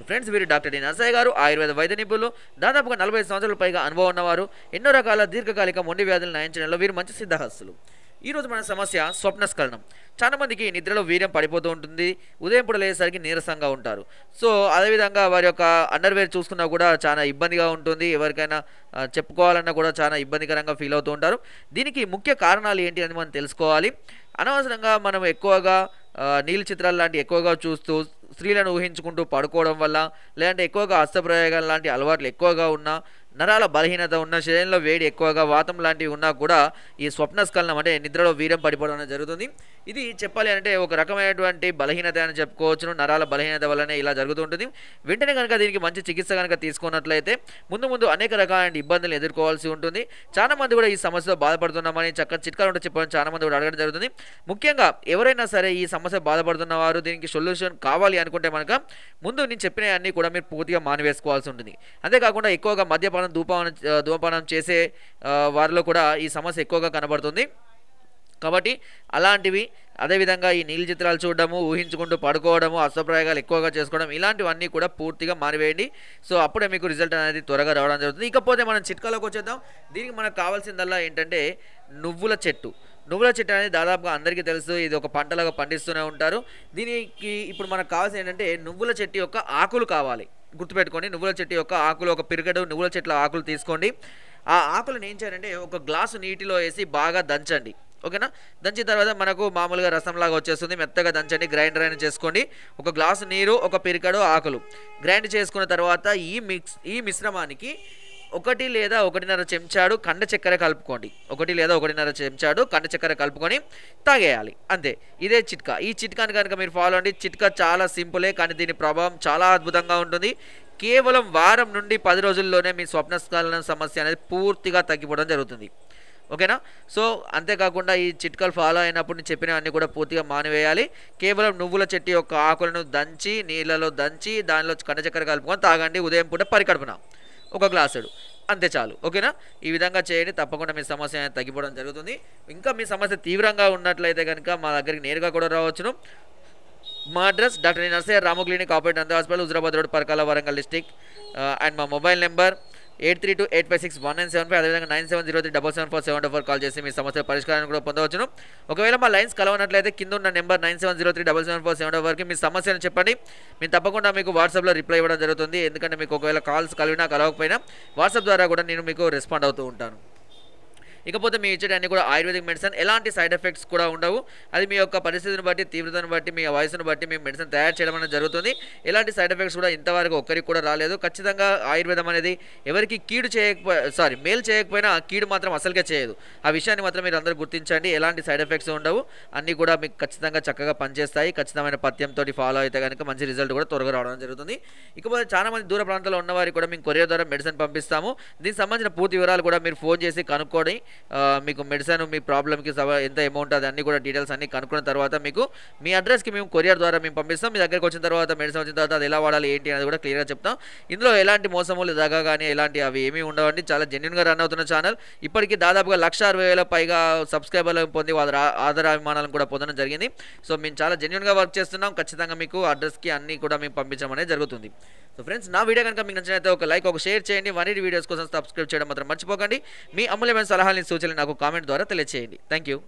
So friends వీరు doctor D Narsaiah garu ఆయుర్వేద వైద్య నిపుణులు దాదాపుగా నలభై సంవత్సరాల పైగా అనుభవం ఉన్నవారు ఎన్నో రకాల దీర్ఘకాలిక మొండి వ్యాధులను నయించడంలో వీరు మంచి సిద్ధహస్తులు. ఈరోజు మన సమస్య స్వప్నస్కలనం చాలామందికి నిద్రలో వీర్యం పడిపోతూ ఉంటుంది ఉదయం పూట నీరసంగా ఉంటారు. సో అదేవిధంగా వారి యొక్క అండర్వేర్ చూసుకున్నా కూడా చాలా ఇబ్బందిగా ఉంటుంది. ఎవరికైనా చెప్పుకోవాలన్నా కూడా చాలా ఇబ్బందికరంగా ఫీల్ అవుతూ ఉంటారు. దీనికి ముఖ్య కారణాలు ఏంటి అని మనం తెలుసుకోవాలి. అనవసరంగా మనం ఎక్కువగా నీళ్ళ నీలి చిత్రాలు లాంటి ఎక్కువగా చూస్తూ స్త్రీలను ఊహించుకుంటూ పడుకోవడం వల్ల లేదంటే ఎక్కువగా హస్తప్రయోగాలు లాంటి అలవాట్లు ఎక్కువగా ఉన్నా నరాల బలహీనత ఉన్న శరీరంలో వేడి ఎక్కువగా వాతం లాంటివి ఉన్నా కూడా ఈ స్వప్నస్కలనం అంటే నిద్రలో వీర్యం పడిపోవడం జరుగుతుంది. ఇది చెప్పాలి అంటే ఒక రకమైనటువంటి బలహీనత అని చెప్పుకోవచ్చును. నరాల బలహీనత వల్లనే ఇలా జరుగుతుంటుంది వెంటనే కనుక దీనికి మంచి చికిత్స కనుక తీసుకున్నట్లయితే ముందు ముందు అనేక రకాలైన ఇబ్బందులు ఎదుర్కోవాల్సి ఉంటుంది. చాలా మంది కూడా ఈ సమస్యతో బాధపడుతున్నామని చక్కగా చిట్కాలు ఉంటే చెప్పడం చాలా మంది కూడా అడగడం జరుగుతుంది. ముఖ్యంగా ఎవరైనా సరే ఈ సమస్య బాధపడుతున్న వారు దీనికి సొల్యూషన్ కావాలి అనుకుంటే మనక ముందు నేను చెప్పిన అన్నీ కూడా మీరు పూర్తిగా మానివేసుకోవాల్సి ఉంటుంది. అంతేకాకుండా ఎక్కువగా మద్యపానం ధూమపానం ఆ, ధూమపానం చేసే వారిలో కూడా ఈ సమస్య ఎక్కువగా కనబడుతుంది. కాబట్టి అలాంటివి అదేవిధంగా ఈ నీళ్ళ చిత్రాలు చూడడము ఊహించుకుంటూ పడుకోవడము అస్వప్రయోగాలు ఎక్కువగా చేసుకోవడం ఇలాంటివన్నీ కూడా పూర్తిగా మానివేయండి. సో అప్పుడే మీకు రిజల్ట్ అనేది త్వరగా రావడం జరుగుతుంది. ఇకపోతే మనం చిట్కాలోకి వచ్చేద్దాం. దీనికి మనకు కావాల్సిందల్లా ఏంటంటే నువ్వుల చెట్టు. నువ్వుల చెట్టు అనేది దాదాపుగా అందరికీ తెలుసు. ఇది ఒక పంటలాగా పండిస్తూనే ఉంటారు. దీనికి ఇప్పుడు మనకు కావాల్సింది ఏంటంటే నువ్వుల చెట్టు యొక్క ఆకులు కావాలి. గుర్తుపెట్టుకోండి నువ్వుల చెట్టు యొక్క ఆకులు ఒక పిరిగడు నువ్వుల చెట్ల ఆకులు తీసుకోండి. ఆ ఆకులను ఏం చేయాలంటే ఒక గ్లాసు నీటిలో వేసి బాగా దంచండి. ఓకేనా? దంచిన తర్వాత మనకు మామూలుగా రసంలాగా వచ్చేస్తుంది. మెత్తగా దంచండి గ్రైండర్ అయినా చేసుకోండి. ఒక గ్లాసు నీరు ఒక పిరికడు ఆకులు. గ్రైండ్ చేసుకున్న తర్వాత ఈ మిక్స్ ఈ మిశ్రమానికి ఒకటి లేదా ఒకటిన్నర చెంచాడు కండ చక్కెర కలుపుకోండి. ఒకటి లేదా ఒకటిన్నర చెంచాడు కండ చక్కెర కలుపుకొని తాగేయాలి. అంతే. ఇదే చిట్కా. ఈ చిట్కాని కనుక మీరు ఫాలో అండి. చిట్కా చాలా సింపులే కానీ దీని ప్రభావం చాలా అద్భుతంగా ఉంటుంది. కేవలం వారం నుండి పది రోజుల్లోనే మీ స్వప్నస్కలన సమస్య అనేది పూర్తిగా తగ్గిపోవడం జరుగుతుంది. ఓకేనా? సో అంతేకాకుండా ఈ చిట్కాలు ఫాలో అయినప్పుడు నేను చెప్పినవన్నీ కూడా పూర్తిగా మానివేయాలి. కేవలం నువ్వుల చెట్టు యొక్క ఆకులను దంచి నీళ్ళలో దంచి దానిలో కండ చక్కెర కలుపుకొని తాగండి. ఉదయం పూట పరికడుపున ఒక గ్లాసుడు అంతే చాలు ఓకేనా? ఈ విధంగా చేయండి తప్పకుండా మీ సమస్య తగ్గిపోవడం జరుగుతుంది. ఇంకా మీ సమస్య తీవ్రంగా ఉన్నట్లయితే కనుక మా దగ్గరికి నేరుగా కూడా రావచ్చును. మా address doctor Narsaiah Ramu clinic operate అంత hospital Huzurabad road Parkal Warangal district. And మా mobile number eight three two eight five six one nine seven five అదేవిధంగా nine seven zero three double seven four seven four call చేసి మీ సమస్య పరిష్కారాన్ని కూడా పొందవచ్చును. ఒకవేళ మా లైన్స్ కలవనట్లయితే కింద ఉన్న number nine seven zero three double seven four seven ఫోర్కి మీ సమస్యను చెప్పండి. మేము తప్పకుండా మీకు వాట్సాప్లో రిప్లై ఇవ్వడం జరుగుతుంది. ఎందుకంటే మీకు ఒకవేళ కాల్స్ కలిగినా కలవకపోయినా వాట్సాప్ ద్వారా కూడా నేను మీకు రెస్పాండ్ అవుతూ ఉంటాను. ఇకపోతే మీ ఇచ్చే అన్ని కూడా ఆయుర్వేదిక్ మెడిసిన్ ఎలాంటి సైడ్ ఎఫెక్ట్స్ కూడా ఉండవు. అది మీ యొక్క పరిస్థితిని బట్టి తీవ్రతను బట్టి మీ వయసును బట్టి మీ మెడిసిన్ తయారు చేయడం అనేది జరుగుతుంది. ఎలాంటి సైడ్ ఎఫెక్ట్స్ కూడా ఇంతవరకు ఒక్కరికి కూడా రాలేదు. ఖచ్చితంగా ఆయుర్వేదం అనేది ఎవరికి కీడు చేయకపో సారీ మేలు చేయకపోయినా కీడు మాత్రం అసలుకే చేయదు. ఆ విషయాన్ని మాత్రం మీరు అందరూ గుర్తించండి. ఎలాంటి సైడ్ ఎఫెక్ట్స్ ఉండవు. అన్నీ కూడా మీకు ఖచ్చితంగా చక్కగా పనిచేస్తాయి. ఖచ్చితమైన పథ్యంతో ఫాలో అయితే కనుక మంచి రిజల్ట్ కూడా త్వరగా రావడం జరుగుతుంది. ఇకపోతే చాలా మంది దూర ప్రాంతాల్లో ఉన్న వారికి కూడా మేము కొరియర్ ద్వారా మెడిసిన్ పంపిస్తాము. దీనికి సంబంధించిన పూర్తి వివరాలు కూడా మీరు ఫోన్ చేసి కనుక్కొని మీకు మెడిసిన్ మీ ప్రాబ్లమ్కి ఎంత అమౌంట్ అది అన్ని కూడా డీటెయిల్స్ అన్ని కనుక్కున్న తర్వాత మీకు మీ అడ్రస్కి మేము కొరియర్ ద్వారా మేము పంపిస్తాం. మీ దగ్గరికి వచ్చిన తర్వాత మెడిసిన్ వచ్చిన తర్వాత అది ఎలా వాడాలి ఏంటి అనేది కూడా క్లియర్గా చెప్తాం. ఇందులో ఎలాంటి మోసములు దగ్గ కానీ ఎలాంటి అవి ఏమీ ఉండవండి. చాలా జెన్యున్గా రన్ అవుతున్న ఛానల్ ఇప్పటికీ దాదాపుగా లక్ష అరవై వేల పైగా సబ్స్క్రైబర్లు పొంది వాళ్ళ రా- ఆదరాభిమానాలను కూడా పొందడం జరిగింది. సో మేము చాలా జెన్యున్గా వర్క్ చేస్తున్నాం. ఖచ్చితంగా మీకు అడ్రస్కి అన్నీ కూడా మేము పంపించడం అనేది జరుగుతుంది. సో ఫ్రెండ్స్ నా వీడియో కనుక మీకు నచ్చినైతే ఒక లైక్ ఒక షేర్ చేయండి. వన్ వీడియోస్ కోసం సబ్స్క్రైబ్ చేయడం మాత్రం మర్చిపోకండి. మీ అమూల్యమైన సలహాలు సూచనలు నాకు కామెంట్ ద్వారా తెలియజేయండి థ్యాంక్ యూ